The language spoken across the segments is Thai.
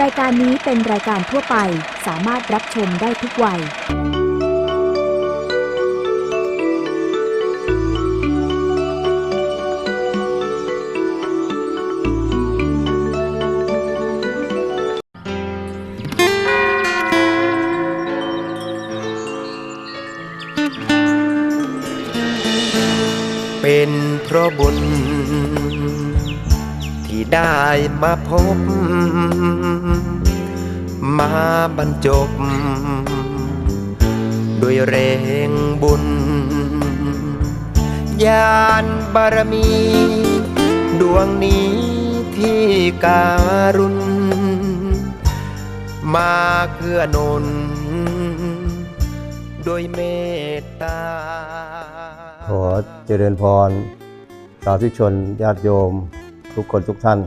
รายการนี้เป็นรายการทั่วไปสามารถรับชมได้ทุกวัย เป็นเพราะบุญ ที่ได้มาพบ มาบรรจบ ด้วยแรงบุญ ญาณบารมี ดวงนี้ที่การุณ มาเกื้อหนุนด้วยเมตตา ขอเจริญพร สาธุชนญาติโยม ทุกคนทุกท่าน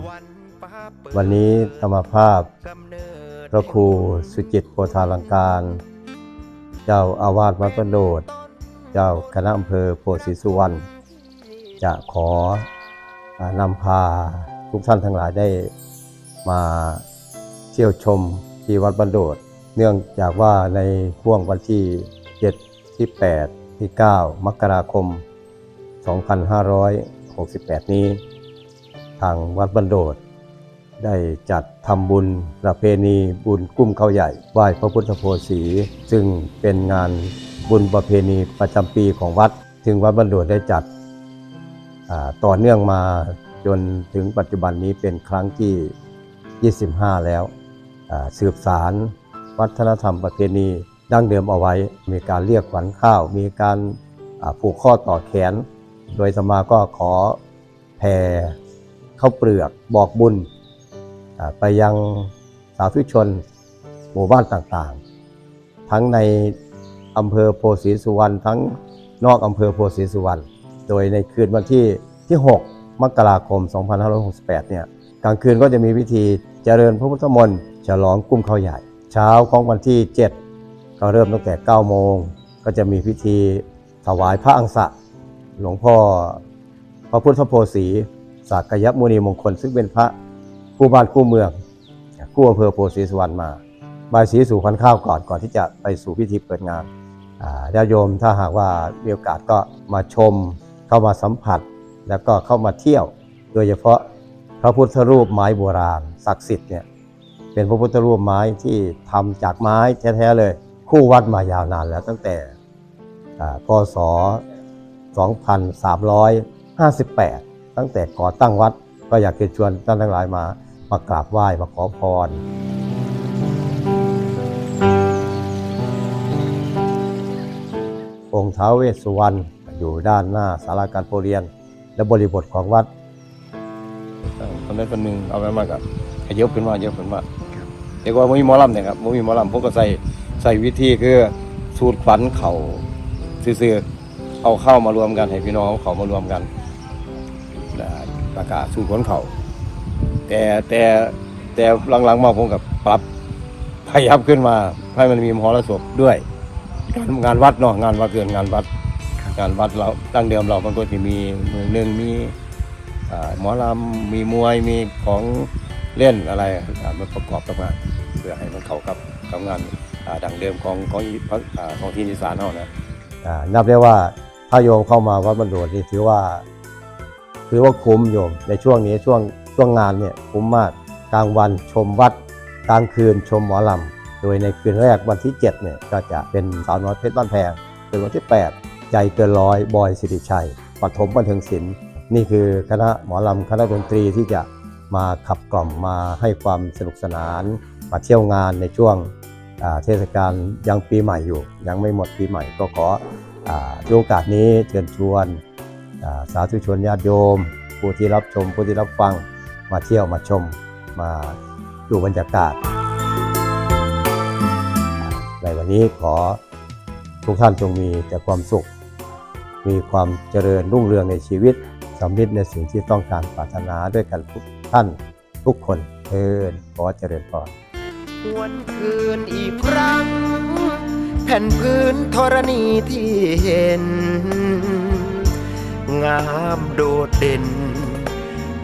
วันนี้ธรรมภาพ พระครูสุจิตโพธาลังการ เจ้าอาวาสวัดประโดด เจ้าคณะอำเภอโพธิสุวรรณจะขออ่านำพาทุกท่านทั้งหลายได้มาเที่ยวชมที่วัดบันโดด เนื่องจากว่าในช่วงวันที่ 7 ที่ 8 ที่ 9 มกราคม 2568 นี้ ทางวัดบันโดด ได้จัดทำบุญประเพณีบุญกุ้มข้าวใหญ่ไหว้พระพุทธโพธิ์ศรีซึ่งเป็นงานบุญประเพณีประจำปีของวัด ถึงวัดบันโดดได้จัดต่อเนื่องมาจนถึงปัจจุบันนี้เป็นครั้งที่ 25 แล้วสืบสารวัฒนธรรมประเพณีดั้งเดิมเอาไว้ มีการเรียกขวัญข้าว มีการผูกข้อต่อแขน โดยสมาก็ขอแผ่ข้าวเปลือกบอกบุญ ไปยังสาธุชนหมู่บ้านต่างๆ ทั้งในอำเภอโพธิ์ศรีสุวรรณทั้งนอกอำเภอโพธิ์ศรีสุวรรณโดยในคืนวันที่ที่ 6 มกราคม 2568 เนี่ยกลางคืนก็จะมีพิธีเจริญพระพุทธมนต์ฉลองกุ้มข้าวใหญ่ เช้าของวันที่ 7 ก็เริ่มตั้งแต่ 9 โมง ก็จะมีพิธีถวายพระอังสะ หลวงพ่อพระพุทธโพธิ์ศรีสักยมุนีมงคลซึ่งเป็นพระ คู่บ้านคู่เมืองคู่อำเภอโพธิ์ศรีสุวรรณมาบายสีสู่ขวัญข้าวก่อนก่อนที่จะไปสู่พิธีเปิดงานญาติโยมถ้าหากว่ามีโอกาสก็มาชมเข้ามาสัมผัส แล้วก็เข้ามาเที่ยว โดยเฉพาะพระพุทธรูปไม้โบราณศักดิ์สิทธิ์เนี่ยเป็นพระพุทธรูปไม้ที่ทำจากไม้แท้ๆเลย คู่วัดมายาวนานแล้วตั้งแต่อ่าพศ 2358 ตั้งแต่ก่อตั้งวัดก็อยากจะชวนท่านทั้งหลายมา มากราบไหว้มาขอพรองค์ท้าวเวสสุวรรณอยู่ด้านหน้าศาลาการโปรเรียน และบริบทของวัดคนใดคนหนึ่งเอาไปมากับขยับขึ้นมาเยอะขึ้นมาเรียกว่าไม่มีหมอลำเนี่ยครับไม่มีหมอลำพวกก็ใส่ใส่วิธีคือสูตรขวัญเข่าซื่อๆเอาเข้ามารวมกันให้พี่น้องเอาเขามารวมกันแล้วประกาศสูตรขวัญเข่า แต่แต่แต่หลังๆมาผมกับปรับพยับขึ้นมาให้มันมีมหรสพด้วยการงานวัดเนาะงานวัดเกินงานวัดงานวัดเราตั้งเดิมเรามันก็จะมีมือหนึ่งมีอ่าหมอลำมีมวยมีของเล่นอะไรอ่ามันประกอบกันมาเพื่อให้มันเข้ากับกับงานอ่าดังเดิมของของอีพระอ่าของที่อีสานเฮานะอ่านับได้ว่าถ้าโยมเข้ามาวัดบรรโดดนี่ถือว่า ถือว่าคุ้มโยมในช่วงนี้ช่วง ช่วงงานเนี่ยคุ้มมากกลางวันชมวัด กลางคืนชมหมอลำ โดยในคืนแรกวันที่ 7 เนี่ยก็จะเป็นสาวน้อยเพชรบ้านแพงเป็นวันที่ 8 ใจเกินร้อยบอยสิริชัยปฐมบันเทิงศิลป์นี่คือคณะหมอลำคณะดนตรีที่จะมาขับกล่อมมาให้ความสนุกสนาน มาเที่ยวงานในช่วงเทศกาลยังปีใหม่อยู่ ยังไม่หมดปีใหม่ก็ขออโอกาสนี้เชิญชวนสาธุชนญาติโยม ผู้ที่รับชมผู้ที่รับฟัง มาเที่ยวมาชมมาดูบรรยากาศ ในวันนี้ขอทุกท่านจงมีแต่ความสุข มีความเจริญรุ่งเรืองในชีวิตสำเร็จในสิ่งที่ต้องการปรารถนาด้วยกันทุกท่านทุกคนเทินขอเจริญพรหวนคืนอีกครั้ง แผ่นพื้นธรณีที่เห็น งามโดดเด่น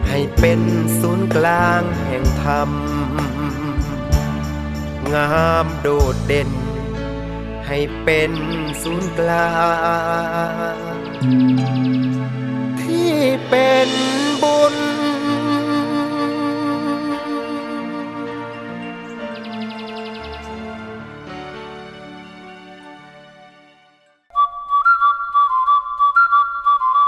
ให้เป็นศูนย์กลางแห่งธรรม งามโดดเด่น ให้เป็นศูนย์กลาง ที่เป็น